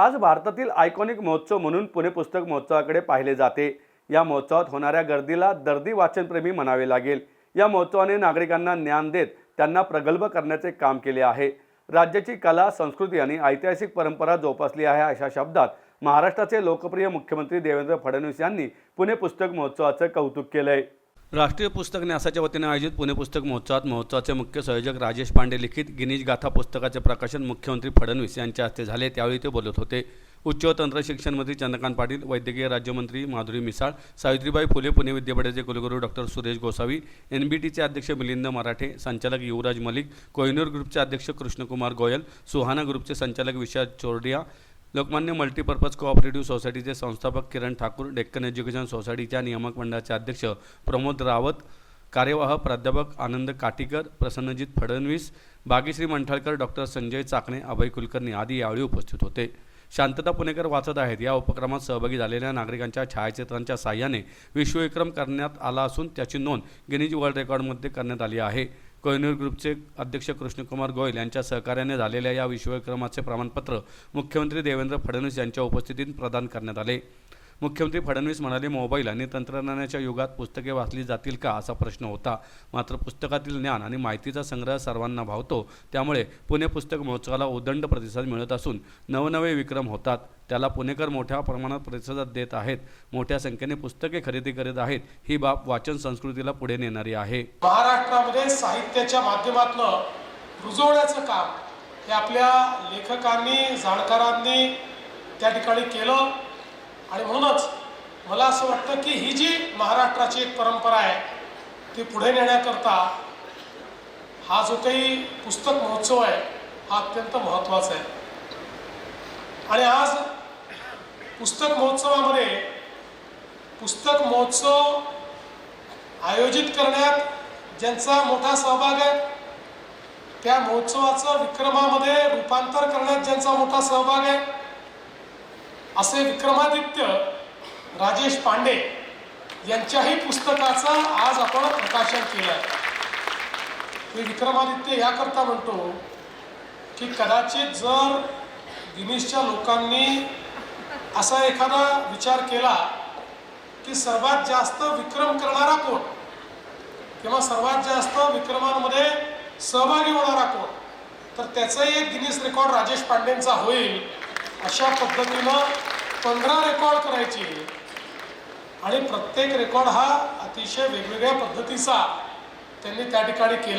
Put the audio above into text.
आज भारतातील आयकॉनिक महोत्सव म्हणून पुणे पुस्तक महोत्सवाकडे पाहिले जाते. या महोत्सवात होणाऱ्या गर्दीला दर्दी वाचनप्रेमी म्हणावे लागेल. या महोत्सवाने नागरिकांना ज्ञान देत त्यांना प्रगल्भ करण्याचे काम केले आहे. राज्याची कला संस्कृती आणि ऐतिहासिक परंपरा जोपासली आहे अशा शब्दात महाराष्ट्राचे लोकप्रिय मुख्यमंत्री देवेंद्र फडणवीस यांनी पुणे पुस्तक महोत्सवाचं कौतुक केलं आहे राष्ट्रीय पुस्तक न्यासाच्या वतीने आयोजित पुणे पुस्तक महोत्सवात महोत्सवाचे मुख्य संयोजक राजेश पांडे लिखित गिनीज गाथा पुस्तकाचे प्रकाशन मुख्यमंत्री फडणवीस यांच्या हस्ते झाले. त्यावेळी ते बोलत होते. उच्च व तंत्र शिक्षण मंत्री चंद्रकांत पाटील वैद्यकीय राज्यमंत्री माधुरी मिसाळ सावित्रीबाई फुले पुणे विद्यापीठाचे कुलगुरू doctor Suresh Gosavi N B टीचे अध्यक्ष मिलिंद मराठे संचालक युवराज मलिक कोहिनूर ग्रुपचे अध्यक्ष कृष्णकुमार गोयल सुहाना ग्रुपचे संचालक विशाल चोरडिया लोकमान्य मल्टीपर्पज कोऑपरेटिव्ह सोसायटीचे संस्थापक किरण ठाकूर डेक्कन एज्युकेशन सोसायटीच्या नियामक मंडळाचे अध्यक्ष प्रमोद रावत कार्यवाह प्राध्यापक आनंद काटीकर प्रसन्नजित फडणवीस बागेश्री मंठाळकर डॉक्टर संजय चाकणे अभय कुलकर्णी आदी यावेळी उपस्थित होते. शांतता पुणेकर वाचत आहेत. या उपक्रमात सहभागी झालेल्या नागरिकांच्या छायाचित्रांच्या साह्याने विश्वविक्रम करण्यात आला असून त्याची नोंद गिनीज वर्ल्ड रेकॉर्डमध्ये करण्यात आली आहे. कोहिनूर ग्रुपचे अध्यक्ष कृष्णकुमार गोयल यांच्या सहकार्याने झालेल्या या विश्वविक्रमाचे प्रमाणपत्र मुख्यमंत्री देवेंद्र फडणवीस यांच्या उपस्थितीत प्रदान करण्यात आले. मुख्यमंत्री फडणवीस म्हणाले मोबाईल आणि तंत्रज्ञानाच्या युगात पुस्तके वाचली जातील का? असा प्रश्न होता. मात्र पुस्तकातील ज्ञान आणि माहितीचा संग्रह सर्वांना भावतो. त्यामुळे पुणे पुस्तक महोत्सवाला उदंड प्रतिसाद मिळत असून नवनवे विक्रम होतात. त्याला पुणेकर मोठ्या प्रमाणात प्रतिसाद देत आहेत. मोठ्या संख्येने पुस्तके खरेदी करीत आहेत. ही बाब वाचन संस्कृतीला पुढे नेणारी आहे. महाराष्ट्रामध्ये साहित्याच्या माध्यमातून रुजवण्याचं काम हे आपल्या लेखकांनी जाणकारांनी त्या ठिकाणी केलं. आणि म्हणूनच मला असं वाटतं की ही जी महाराष्ट्राची एक परंपरा आहे ती पुढे नेण्याकरता हा जो काही पुस्तक महोत्सव आहे हा अत्यंत महत्त्वाचा आहे. आणि आज पुस्तक महोत्सवामध्ये पुस्तक महोत्सव आयोजित करण्यात ज्यांचा मोठा सहभाग आहे त्या महोत्सवाचं विक्रमामध्ये रूपांतर करण्यात ज्यांचा मोठा सहभाग आहे असे विक्रमादित्य राजेश पांडे यांच्याही पुस्तकाचं आज आपण प्रकाशन केलं आहे मी विक्रमादित्य याकरता म्हणतो की कदाचित जर गिनीसच्या लोकांनी असा एखादा विचार केला की सर्वात जास्त विक्रम करणारा कोण? किंवा सर्वात जास्त विक्रमांमध्ये सहभागी होणारा कोण? तर त्याचाही एक गिनीस रेकॉर्ड राजेश पांडेंचा होईल. अशा पद्धतीनं पंधरा रेकॉर्ड करायची. आणि प्रत्येक रेकॉर्ड हा अतिशय वेगवेगळ्या पद्धतीचा त्यांनी त्या ठिकाणी केला.